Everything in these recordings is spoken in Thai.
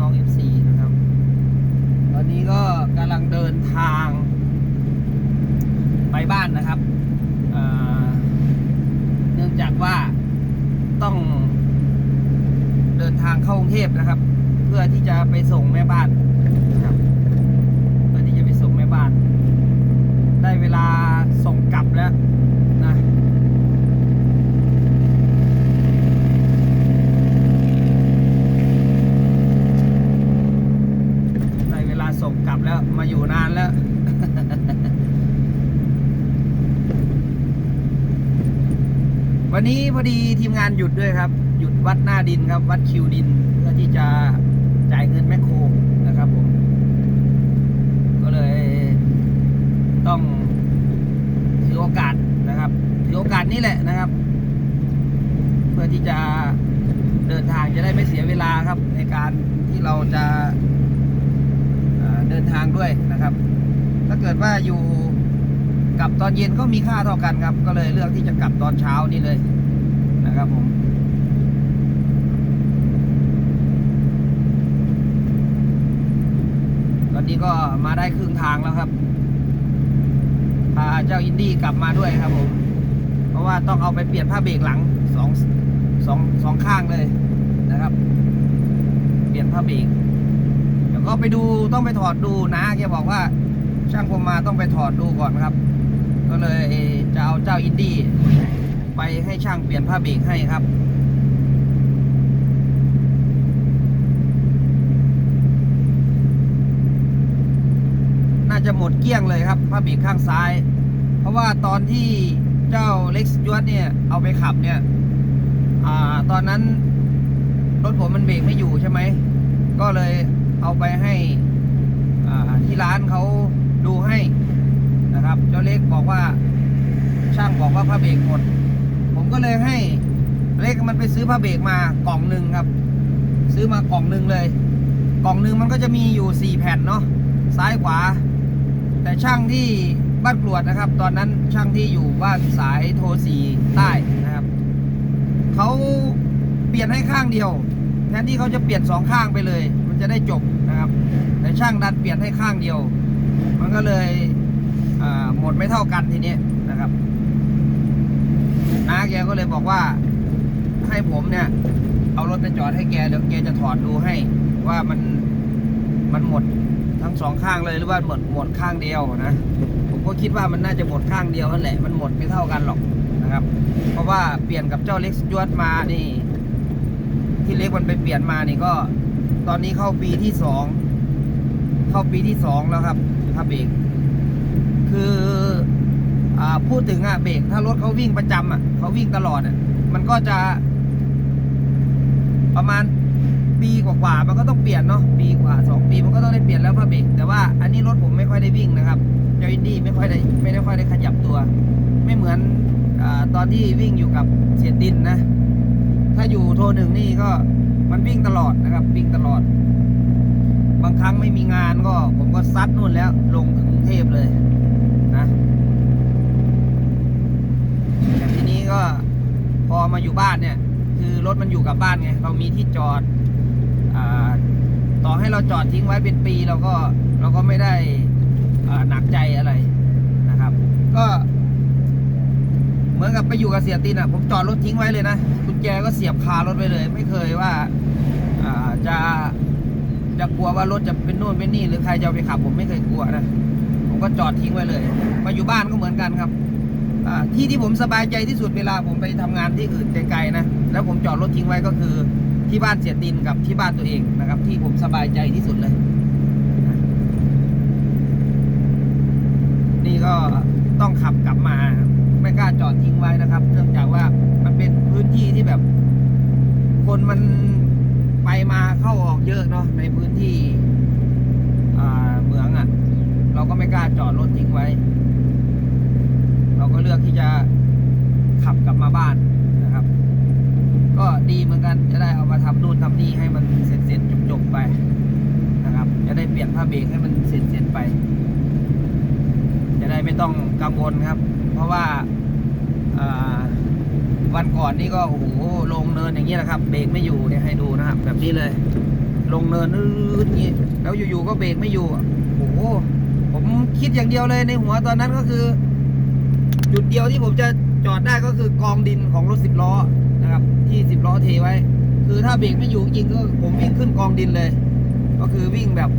น้อง FC นะครับ ตอนนี้ก็กำลังเดินทางไปบ้านนะครับเอ่อเนื่องจากว่าต้องเดินทางเข้ากรุงเทพนะครับ เพื่อที่จะไปส่งแม่บ้านนะครับ เพื่อที่จะไปส่งแม่บ้าน ได้เวลาส่งกลับแล้วนะ ได้เวลาส่งกลับแล้วมาอยู่นานแล้ว วันนี้พอดีทีมงานหยุดด้วยครับ หยุดวัดหน้าดินครับ วัดคิวดินเพื่อที่จะจ่ายเงินแมคโครนะครับผม ก็เลยต้องถือโอกาสนะครับ ถือโอกาสนี้แหละนะครับ เพื่อที่จะเดินทางจะได้ไม่เสียเวลาครับ ในการที่เราจะเดินทางด้วยนะครับ ถ้าเกิดว่าอยู่ กลับตอนเย็นก็มีค่าเท่ากันครับ ก็เลยเลือกที่จะกลับตอนเช้านี่เลยนะครับผมตอนนี้ก็มาได้ครึ่งทางแล้วครับพาเจ้าอินดี้กลับมาด้วยครับผม เพราะว่าต้องเอาไปเปลี่ยนผ้าเบรกหลังสองสองสองข้างเลยนะครับ เปลี่ยนผ้าเบรกเดี๋ยวก็ไปดูต้องไปถอดดูนะแกบอกว่าช่างผมมาต้องไปถอดดูก่อนครับ ก็เลยจะเอาเจ้าอินดี้ไปให้ช่างเปลี่ยนผ้าเบรกให้ครับน่าจะหมดเกลี้ยงเลยครับผ้าเบรกข้างซ้าย เพราะว่าตอนที่เจ้าเล็กซ์ยวดเนี่ยเอาไปขับเนี่ยอ่าตอนนั้นรถผมมันเบรกไม่อยู่ใช่ไหมก็เลยเอาไปให้อ่าที่ร้านเขาดูให้นะครับ เจ้าเล็กบอกว่าช่างบอก ว่าผ้าเบรกหมด ผมก็เลยให้เล็กมันไปซื้อผ้าเบรกมากล่องหนึ่งครับ ซื้อมากล่องหนึ่งเลย กล่องหนึ่งมันก็จะมีอยู่สี่แผ่นเนาะซ้ายขวา แต่ช่างที่บ้านกรวดนะครับ ตอนนั้นช่างที่อยู่บ้านสายโทสีใต้นะครับเขาเปลี่ยนให้ข้างเดียวแทนที่เขาจะเปลี่ยนสองข้างไปเลย มันจะได้จบนะครับ แต่ช่างดันเปลี่ยนให้ข้างเดียว มันก็เลยหมดไม่เท่ากันทีนี้นะครับ น้าแกก็เลยบอกว่า ให้ผมเนี่ย เอารถไปจอดให้แกเดี๋ยวแกจะถอดดูให้ว่ามันมันหมดทั้งสองข้างเลยหรือว่าหมดหมดข้างเดียวนะผมก็คิดว่ามันน่าจะหมดข้างเดียวนั่นแหละมันหมดไม่เท่ากันหรอกนะครับ เพราะว่าเปลี่ยนกับเจ้าเล็กยวดมานี่ ที่เล็กมันไปเปลี่ยนมานี่ก็ ตอนนี้เข้าปีที่สองเข้าปีที่สองแล้วครับถ้าเบรกคือ พูดถึงอะเบรกถ้ารถเขาวิ่งประจำอะเขาวิ่งตลอดอะมันก็จะ ประมาณปีกว่าๆมันก็ต้องเปลี่ยนเนาะปีกว่าสองปีมันก็ต้องได้เปลี่ยนแล้วผ้าเบรกแต่ว่าอันนี้รถผมไม่ค่อยได้วิ่งนะครับเจ้าอินดี้ไม่ค่อยได้ไม่ได้ค่อยได้ขยับตัว ไม่เหมือนอตอนที่วิ่งอยู่กับเสียดินนะ ถ้าอยู่โทรหนึ่งนี่ก็มันวิ่งตลอดนะครับ วิ่งตลอด บางครั้งไม่มีงานก็ ผมก็ซัดนู่นแล้ว ลงถึงกรุงเทพเลยนะแต่ทีนี้ ก็พอมาอยู่บ้านเนี่ย คือรถมันอยู่กับบ้านไงเรามีที่จอดอต่อให้เราจอดทิ้งไว้เป็นปีเราก็เราก็ไม่ได้หนักใจอะไรนะครับ ก็เหมือนกับไปอยู่กับเสียตินอะผมจอดรถทิ้งไว้เลยนะกุญแจก็เสียบคารถไว้เลย ไม่เคยว่าจะจะกลัวว่ารถจะเป็นนู่นเป็นนี่หรือใครจะไปขับผมไม่เคยกลัวนะผมก็จอดทิ้งไว้เลย มาอยู่บ้านก็เหมือนกันครับ ที่ที่ผมสบายใจที่สุดเวลาผมไปทำงานที่อื่นไกลๆนะแล้วผมจอดรถทิ้งไว้ก็คือที่บ้านเสียตินกับที่บ้านตัวเองนะครับ ที่ผมสบายใจที่สุดเลย นี่ก็ต้องขับกลับมา ไม่กล้าจอดทิ้งไว้นะครับ เนื่องจากว่ามันเป็นพื้นที่ที่แบบ คนมันไปมาเข้าออกเยอะเนาะในพื้นที่เมืองอะ่ะ เราก็ไม่กล้าจอดรถทิ้งไว้ เราก็เลือกที่จะขับกลับมาบ้านนะครับ ก็ดีเหมือนกันจะได้เอามาทำนู่นทำนี่ให้มันเสร็จเสร็จจบจบๆไปนะครับ จะได้เปลี่ยนผ้าเบรกให้มันเสร็จเสร็จไป จะได้ไม่ต้องกังวลครับ เพราะว่าวันก่อนนี่ก็โอ้โหลงเนินอย่างนี้แหละครับ เบรกไม่อยู่เนี่ยให้ดูนะครับ แบบนี้เลย ลงเนินอืดๆอย่างงี้แล้วอยู่ๆก็เบรกไม่อยู่โอ้โหผมคิดอย่างเดียวเลยในหัวตอนนั้นก็คือ จุดเดียวที่ผมจะจอดได้ก็คือกองดินของรถสิบล้อนะครับ ที่สิบล้อเทไว้ คือถ้าเบรกไม่อยู่จริงก็ผมวิ่งขึ้นกองดินเลย ก็คือวิ่งแบบ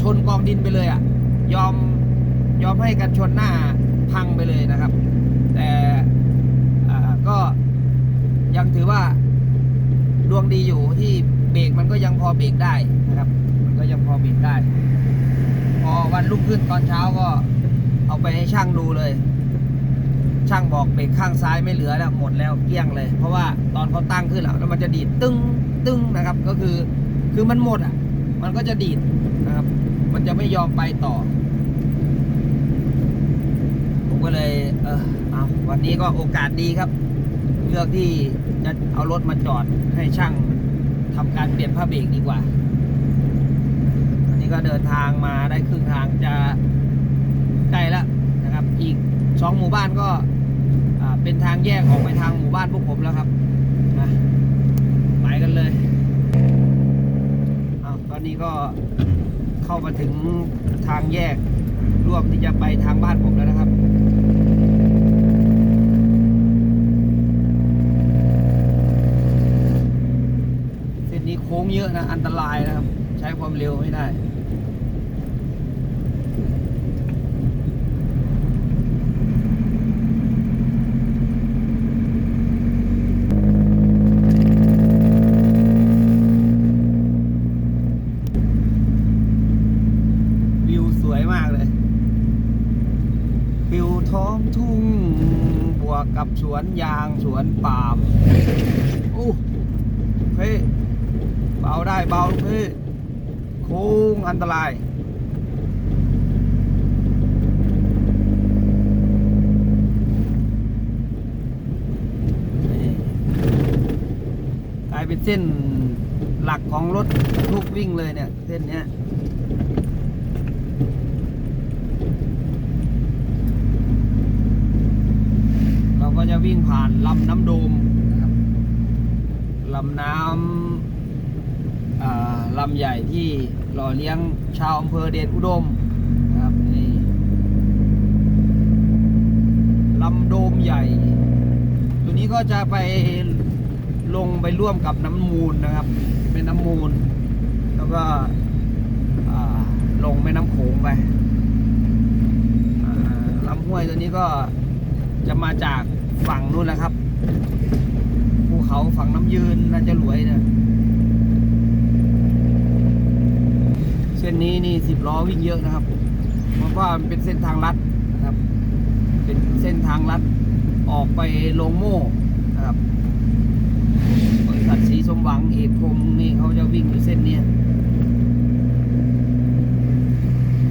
ชนกองดินไปเลยอะ่ะ ยอมยอมให้กันชนหน้าพังไปเลยนะครับ แต่ก็ยังถือว่าดวงดีอยู่ที่เบรกมันก็ยังพอเบรกได้นะครับ มันก็ยังพอเบรกได้ พอวันรุ่งขึ้นตอนเช้าก็เอาไปให้ช่างดูเลย ช่างบอกเบรกข้างซ้ายไม่เหลือแล้วหมดแล้วเกลี้ยงเลย เพราะว่าตอนเขาตั้งขึ้นแล้วแล้วมันจะดีดตึ้งตึ้งนะครับ ก็คือคือมันหมดอะ มันก็จะดีดนะครับ มันจะไม่ยอมไปต่อ ผมก็เลยเออเอาวันนี้ก็โอกาสดีครับ เลือกที่จะเอารถมาจอดให้ช่างทำการเปลี่ยนผ้าเบรกดีกว่าอันนี้ก็เดินทางมาได้ครึ่งทางจะใกล้แล้วนะครับ อีกสองหมู่บ้านก็ เป็นทางแยกออกไปทางหมู่บ้านพวกผมแล้วครับนะไปกันเลยอาตอนนี้ก็เข้ามาถึงทางแยกร่วมที่จะไปทางบ้านผมแล้วนะครับเส้นนี้โค้งเยอะนะ อันตรายนะครับ ใช้ความเร็วไม่ได้ วิวสวยมากเลย วิวท้องทุ่ง บวกกับสวนยางสวนปาล์มโอ้เฮ้ยเบาได้เบาลูกพี่โค้ งอันตราย กลายเป็นเส้นหลักของรถทุกวิ่งเลยเนี่ย เส้นเนี้ยเราก็จะวิ่งผ่านลำน้ำโดมนะครับลำน้ำ ลำใหญ่ที่หล่อเลี้ยงชาวอำเภอเดชอุดมนะครับนี่ลำโดมใหญ่ ตัวนี้ก็จะไปลงไปร่วมกับน้ำมูลนะครับ เป็นน้ำมูล แล้วก็ลงแม่น้ำโขงไปลำห้วยตัวนี้ก็จะมาจากฝั่งนู้นแหละครับภูเขาฝั่งน้ำยืนน่าจะรวยเนี่ย ส้นนี้นี่สิบล้อวิ่งเยอะนะครับเพราะว่ามันเป็นเส้นทางลัดนะครับ เป็นเส้นทางลัดออกไปลงโม่นะครับบริษัทสีสมหวังเอกพงนี่เขาจะวิ่งอยู่เส้นนี้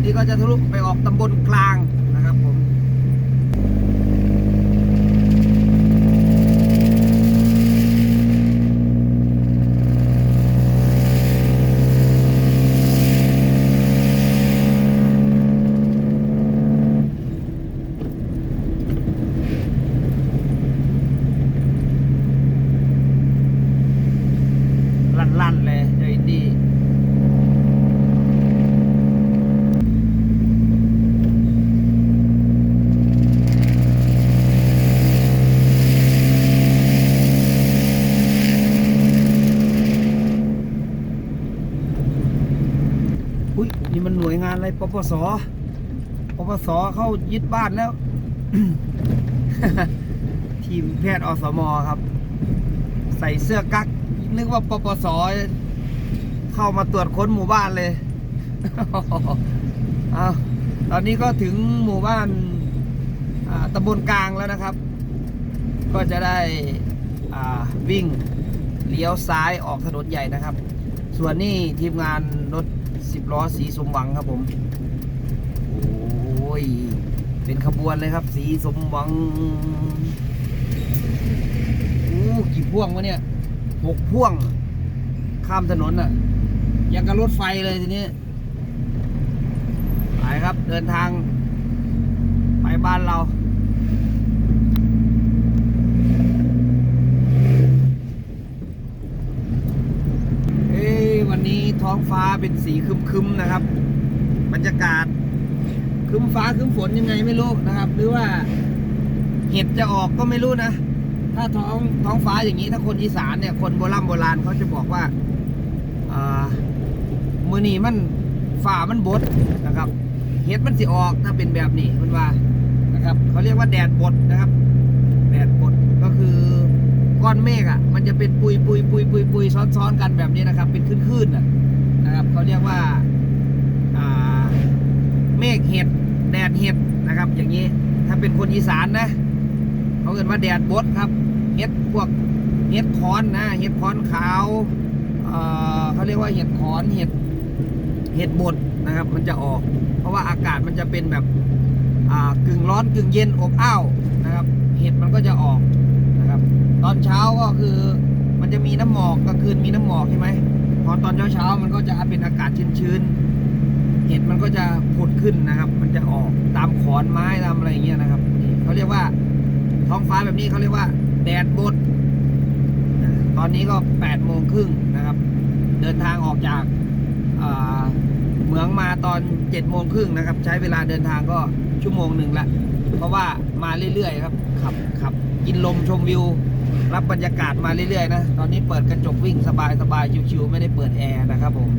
นี่ก็จะทะลุไปออกตำบลกลางนะครับผม ลั่นๆเลยเจออินดี้อุ้ยนี่มันหน่วยงานอะไรปป สปปสเข้ายึดบ้านแล้ว ทีมแพทย์อสมครับ ใส่เสื้อกั๊กนึกว่าปปสเข้ามาตรวจค้นหมู่บ้านเลยเอาตอนนี้ก็ถึงหมู่บ้านาตำบลกลางแล้วนะครับ ก็จะได้วิ่งเลี้ยวซ้ายออกถนนใหญ่นะครับ ส่วนนี้ทีมงานรถสิบล้อสีสมหวังครับผม ย เป็นขบวนเลยครับ สีสมหวังโอ้กี่พ่วงวะเนี่ยหกพ่วง ข้ามถนนอะ ยังกับรถไฟเลยทีนี้ไปครับเดินทาง ไปบ้านเราเอ้ยวันนี้ฟ้าเป็นสีครึมๆนะครับ บรรยากาศ ครึมฟ้าครึมฝนยังไงไม่รู้นะครับ หรือว่าเห็ดจะออกก็ไม่รู้นะ ถ้าท้องท้องฟ้าอย่างนี้ถ้าคนอีสานเนี่ย คนโบราณโบราณเขาจะบอกว่าอามือนีมันฝ่ามันบดนะครับ เห็ดมันสิออกถ้าเป็นแบบนี้มันว่านะครับเขาเรียกว่าแดดบดนะครับ แดดบดก็คือก้อนเมฆอะ มันจะเป็นปุยปุยปุยปุยปุยซ้อนๆกันแบบนี้นะครับ เป็นคลื่นๆนะนะครับเขาเรียกว่าเมฆเห็ด แดดเห็ดนะครับ อย่างนี้ถ้าเป็นคนอีสานนะเขาเรียกว่าแดดบดครับเห็ดพวกเห็ดคอนนะเห็ดคอนขาวเขาเรียกว่าเห็ดคอนเห็ดเห็ดบดนะครับ มันจะออก เพราะว่าอากาศมันจะเป็นแบบกึ่งร้อนกึ่งเย็นอบอ้าวนะครับ เห็ดมันก็จะออกนะครับ ตอนเช้าก็คือมันจะมีน้ำหมอกกลางคืนมีน้ำหมอกใช่ไหมพอตอนเช้าเช้ามันก็จะเป็นอากาศชื้นๆ เห็ดมันก็จะผุดขึ้นนะครับ มันจะออกตามขอนไม้ตามอะไรเงี้ยนะครับนี่เขาเรียกว่า ท้องฟ้าแบบนี้เขาเรียกว่า แดดบดตอนนี้ก็แปดโมงครึ่งนะครับ เดินทางออกจากเหมืองมาตอนเจ็ดโมงครึ่งนะครับ ใช้เวลาเดินทางก็ชั่วโมงหนึ่งละ เพราะว่ามาเรื่อยๆครับขับขับกินลมชมวิว รับบรรยากาศมาเรื่อยๆนะ ตอนนี้เปิดกระจกวิ่งสบายๆชิวๆไม่ได้เปิดแอร์นะครับผม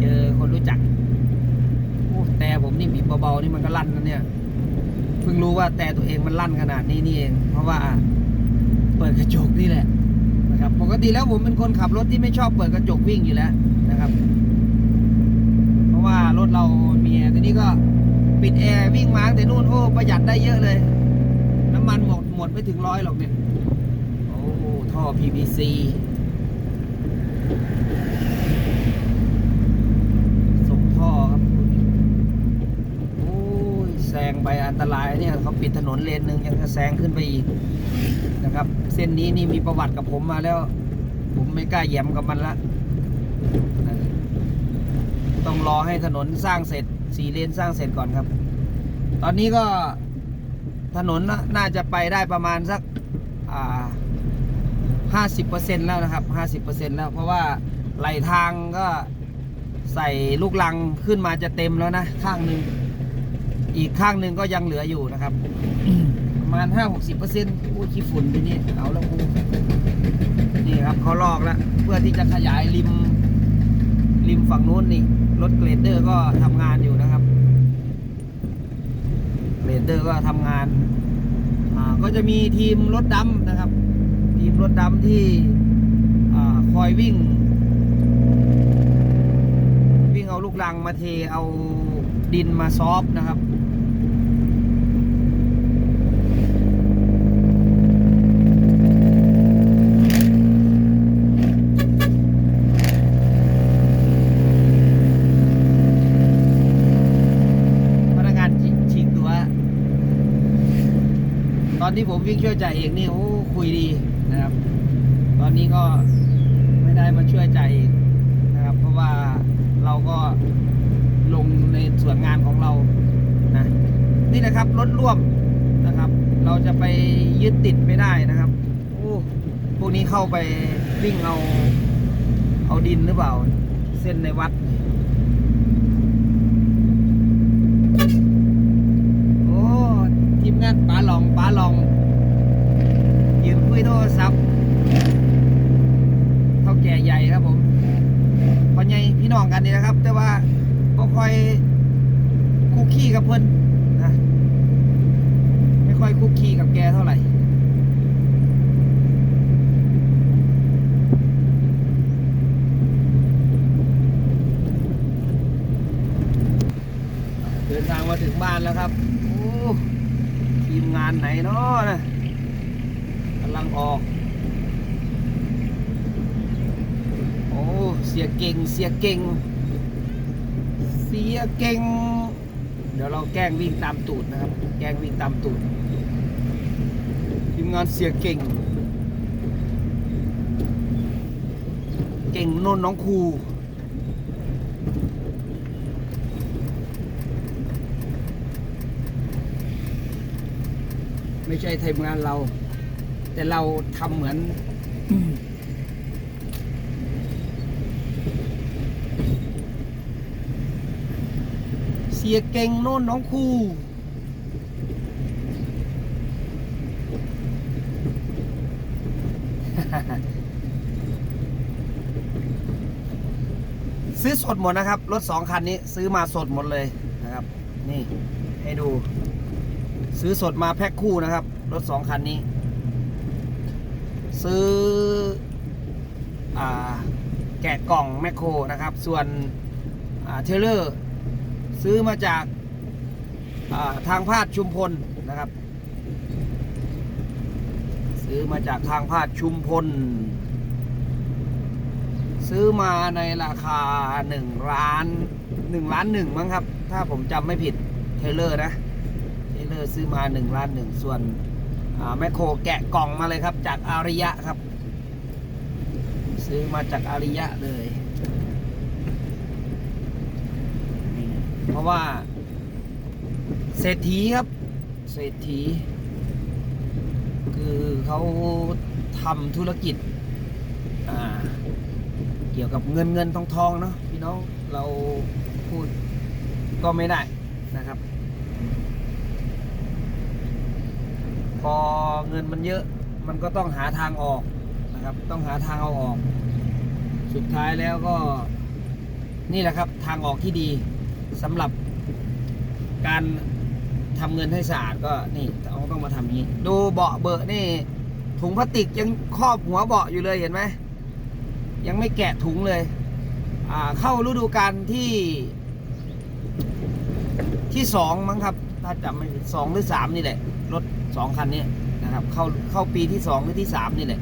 เจอคนรู้จัก โอ้แต่ผมนี่บีบ เบาๆนี่มันก็ลั่นนะเนี่ยเพิ่งรู้ว่าแต่ตัวเองมันลั่นขนาดนี้นี่เอง เพราะว่าเปิดกระจกนี่แหละนะครับ ปกติแล้วผมเป็นคนขับรถที่ไม่ชอบเปิดกระจกวิ่งอยู่แล้วนะครับ เพราะว่ารถเรามีแอร์ทีนี้ก็ปิดแอร์วิ่งมาแต่นู่นโอ้ประหยัดได้เยอะเลย น้ำมันหมดหมดไม่ถึงร้อยหรอกเนี่ยโอ้ท่อ PVC ส่งท่อครับคุณโอ้ยแซงไปอันตราย เขาปิดถนนเลนหนึ่งยังจะแซงขึ้นไปอีกนะครับ เส้นนี้นี่มีประวัติกับผมมาแล้ว ผมไม่กล้าแย้มกับมันละต้องรอให้ถนนสร้างเสร็จสี่เลนสร้างเสร็จก่อนครับ ตอนนี้ก็ถนนน่าจะไปได้ประมาณสักห้าสิบเปอร์เซ็นแล้วนะครับห้าสิบเปอร์เซ็นแล้วเพราะว่าไหลทางก็ใส่ลูกลังขึ้นมาจะเต็มแล้วนะ ข้างหนึ่ง อีกข้างหนึ่งก็ยังเหลืออยู่นะครับ ประมาณห้าหกสิบเปอร์เซ็นต์อู้ขี้ฝุ่นไปนี่เอาแล้วกูนี่ครับเขาลอกแล้ว เพื่อที่จะขยายริม ริมฝั่งนู้นนี่รถเกรดเดอร์ก็ทำงานอยู่นะครับเกรดเดอร์ก็ทำงานอ่าก็จะมีทีมรถดำนะครับ ทีมรถดำที่อ่าคอยวิ่ง วิ่งเอาลูกลังมาเทเอาดินมาซอฟนะครับ พนักงานฉีฉีกตัว ต อนที่ผมวิ่งช่วยจ่ายเองนี่โอ้คุยดีนะครับ ตอนนี้ก็ไม่ได้มาช่วยจ่ายเองนะครับ เพราะว่าเราก็ลงในส่วนงานของเรานะนี่นะครับรถร่วมนะครับ เราจะไปยึดติดไม่ได้นะครับโอ้พวกนี้เข้าไปวิ่งเอาเอาดินหรือเปล่า เส้นในวัด โอ้ทีมงานปลาหลองปลาหลอง ยืนคุยโทรศัพท์เท่าแก่ใหญ่ครับผมพ่อใหญ่พี่น้อง กันนี่นะครับ แต่ว่าก็ค่อยคุกคีกับเพิ่อนนะไม่ค่อยคุกคีกับแกเท่าไหร่เดินทางมาถึงบ้านแล้วครับ โอ้ทีมงานไหนเนาะนะกำลังออก โอ้เสียเก่ง เสียเก่ง เสียเก่ง เดี๋ยวเราแกล้งวิ่งตามตูดนะครับ แกล้งวิ่งตามตูดทีมงานเสียเก่ง เก่งนนน้องครูไม่ใช่ทีมงานเรา แต่เราทำเหมือน สียเก่งโน่นน้องครูซื้อสดหมดนะครับ รถสองคันนี้ซื้อมาสดหมดเลยนะครับ นี่ให้ดู ซื้อสดมาแพ็คคู่นะครับ รถสองคันนี้ ซื้ออแกะกล่องแมคโครนะครับ ส่วนเทเลอร์ ซื้อมาจากาทางพาดชุมพลนะครับ ซื้อมาจากทางพาดชุมพล ซื้อมาในราคาหนึ่งล้านหนึ่งล้านหนึ่งมั้งครับ ถ้าผมจำไม่ผิดเทเลอร์นะเทเลอร์ซื้อมาหนึ่งล้านหนึ่งส่วนแมคโครแกะกล่องมาเลยครับ จากอาริยะครับ ซื้อมาจากอาริยะเลยนี่ เพราะว่า เศรษฐีครับ เศรษฐี คือเขาทำธุรกิจเกี่ยวกับเงินเงินทองทองเนาะพี่น้องเราพูดก็ไม่ได้นะครับ พอเงินมันเยอะมันก็ต้องหาทางออกนะครับ ต้องหาทางเอาออก สุดท้ายแล้วก็นี่แหละครับทางออกที่ดี สำหรับการทำเงินให้สะอาดก็นี่ต้องต้องมาทำอย่านี้ ดูเบาะเบอะนี่ ถุงพลาสติกยังครอบหัวเบาะอยู่เลยเห็นไหมยังไม่แกะถุงเลย อ่าเข้าฤดูกาลที่ ที่สองมั้งครับ ถ้าจำไม่ผิดสองหรือสามนี่แหละรถสองคันนี้นะครับ เข้าเข้าปีที่สองหรือที่สามนี่แหละ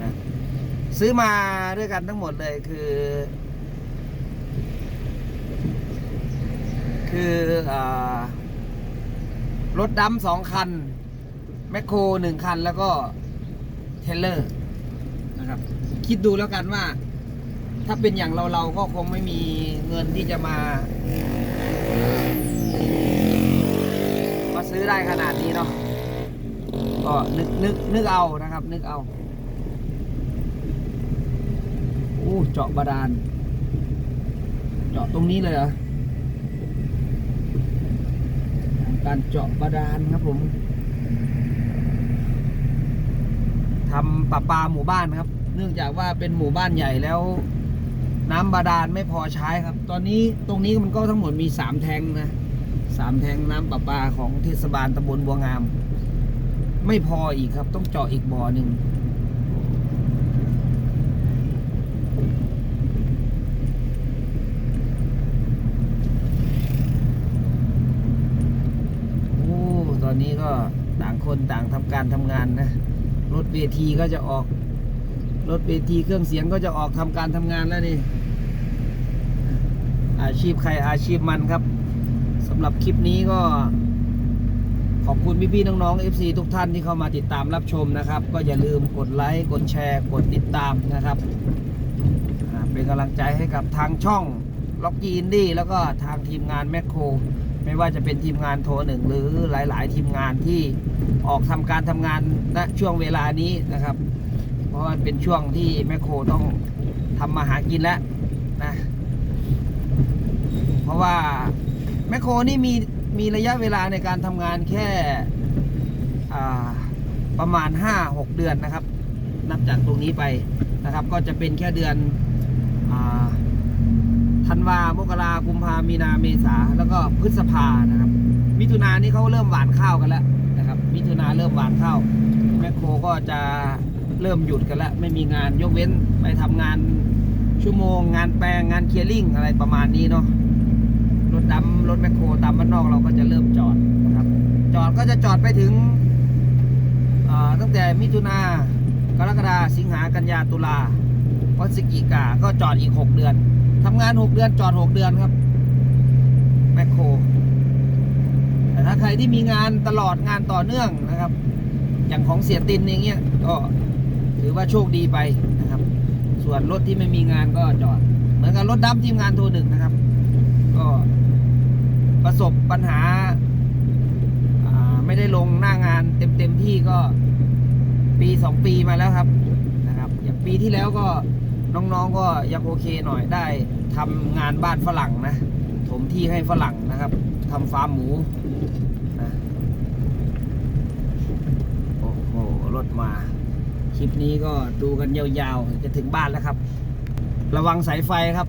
นะซื้อมาด้วยกันทั้งหมดเลยคือ คืออรถดำสองคัน แมคโครหนึ่งคันแล้วก็เทเลอร์นะครับ คิดดูแล้วกันว่า ถ้าเป็นอย่างเราเราก็คงไม่มีเงินที่จะมา มาซื้อได้ขนาดนี้เนาะก็นึกนึกนึกเอานะครับ นึกเอาโอ้เจาะบาดาล เจาะตรงนี้เลยเหรอ การเจาะบาดาลครับผมทำประปาหมู่บ้านครับ เนื่องจากว่าเป็นหมู่บ้านใหญ่แล้ว น้ำบาดาลไม่พอใช้ครับ ตอนนี้ตรงนี้มันก็ทั้งหมดมีสามแทงนะสามแทงน้ำประปาของเทศบาลตำบลบัวงาม ไม่พออีกครับ ต้องเจาะอีกบ่อหนึ่งโอ้ตอนนี้ ก็ต่างคนต่างทำการทำงานนะรถเวทีก็จะออก รถเวทีเครื่องเสียงก็จะออกทำการทำงานแล้วนี่อาชีพใครอาชีพมันครับสำหรับคลิปนี้ก็ ขอบคุณพี่ๆน้องๆ FC ทุกท่านที่เข้ามาติดตามรับชมนะครับ ก็อย่าลืมกดไลค์กดแชร์กดติดตามนะครับเป็นกำลังใจให้กับทางช่องล็อกกี้อินดี้แล้วก็ทางทีมงานแมคโคร ไม่ว่าจะเป็นทีมงานโทรหนึ่งหรือหลาย ๆ ทีมงานที่ออกทำการทำงานณช่วงเวลานี้นะครับ เพราะมันเป็นช่วงที่แมคโครต้องทำมาหากินแล้วนะเพราะว่าแมคโครนี่มีมีระยะเวลาในการทำงานแค่ประมาณ 5-6 เดือนนะครับ นับจากตรงนี้ไปนะครับ ก็จะเป็นแค่เดือนอา ธันวามกรากุมภามีนาเมษาแล้วก็พฤษภานะครับ มิถุนานี่เขาเริ่มหวานข้าวกันแล้วนะครับ มิถุนาเริ่มหวานข้าวแมคโครก็จะเริ่มหยุดกันแล้ว ไม่มีงานยกเว้นไปทำงานชั่วโมง งานแปลงงานเคลียร์ลิงอะไรประมาณนี้เนาะรถดำรถแมคโครตามบ้านนอกเราก็จะเริ่มจอดนะครับ จอดก็จะจอดไปถึงตั้งแต่มิถุนากรกฎาสิงหากันยาตุลาพฤศจิกาก็จอดอีก 6 เดือน ทำงาน6เดือนจอด6เดือนครับแมคโครแต่ถ้าใครที่มีงานตลอดงานต่อเนื่องนะครับ อย่างของเสียตินอย่างเงี้ยก็ถือว่าโชคดีไปนะครับ ส่วนรถที่ไม่มีงานก็จอด เหมือนกับรถดำทีมงานโทรหนึ่งนะครับ ก็ประสบปัญหาไม่ได้ลงหน้างานเต็มเต็มที่ก็ปีสองปีมาแล้วครับนะครับ อย่างปีที่แล้วก็ น้องๆก็ยังโอเคหน่อยได้ทำงานบ้านฝรั่งนะถมที่ให้ฝรั่งนะครับทำฟาร์มหมูนะโอ้โหรถมาคลิปนี้ก็ดูกันยาวๆจะถึงบ้านแล้วครับ ระวังสายไฟครับ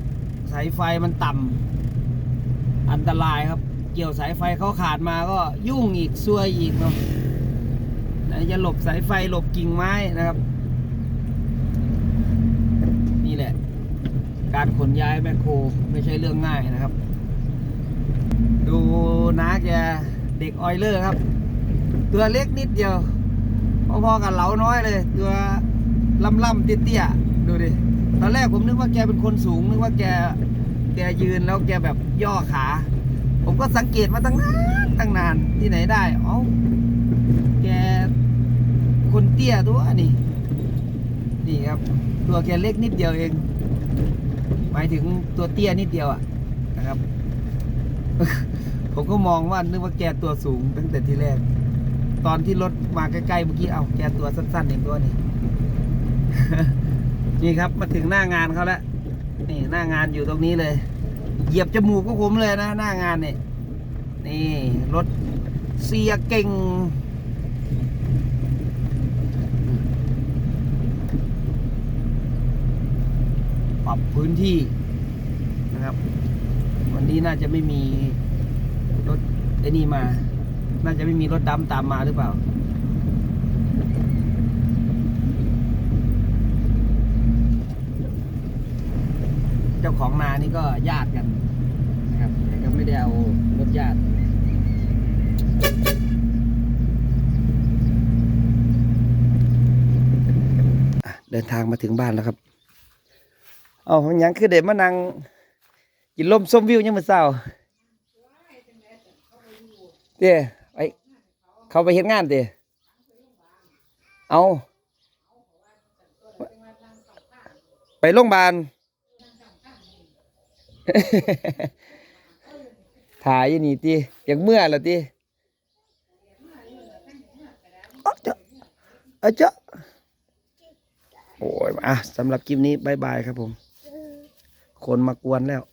สายไฟมันต่ำอันตรายครับ เกี่ยวสายไฟเขาขาดมาก็ยุ่งอีกซวยอีกเนาะไหนจะหลบสายไฟหลบกิ่งไม้นะครับ นี่แหละ การขนย้ายแมคโครไม่ใช่เรื่องง่ายนะครับ ดูนะแกเด็กออยเลอร์ครับ ตัวเล็กนิดเดียว พอๆกับเหลาน้อยเลย ตัวล่ำๆเตี้ยๆดูดิตอนแรกผมนึกว่าแกเป็นคนสูง นึกว่าแกแกยืนแล้วแกแบบย่อขา ผมก็สังเกตมาตั้งนานตั้งนานที่ไหนได้ เอ้าแกคนเตี้ยตัวนี่นี่ครับ ตัวแกเล็กนิดเดียวเอง หมายถึงตัวเตี้ยนิดเดียวอะนะครับ ผมก็มองว่านึกว่าแกตัวสูงตั้งแต่ทีแรก ตอนที่รถมาใกล้ๆเมื่อกี้เอาแกตัวสั้นๆเองตัวนี้ นี่ครับมาถึงหน้างานเขาแล้วนี่หน้างานอยู่ตรงนี้เลย เหยียบจมูกก็ผมเลยนะ หน้างานเนี่ยนี่รถเสียเก่ง ป รับพื้นที่นะครับ วันนี้น่าจะไม่มีรถไอ้นี่มา น่าจะไม่มีรถดำตามมาหรือเปล่าเจ้าของนานี่ก็ญาติกันนะครับแต่ก็ไม่ได้เอารถญาติ เดินทางมาถึงบ้านแล้วครับ เอาหยังคือเด็มานั่งกินลมส้มวิวยังมือเศร้าเต้ไปเขาไปเฮ็ดงานเต้เอาไปโรงพยาบาลถ่ายยู่นี่ตีอยากเมื่อละตีอ๊ะเจ้าอ๊ะเจ้าโอ้ยอะสำหรับคลิปนี้บายบายครับผม คนมากวนแล้ว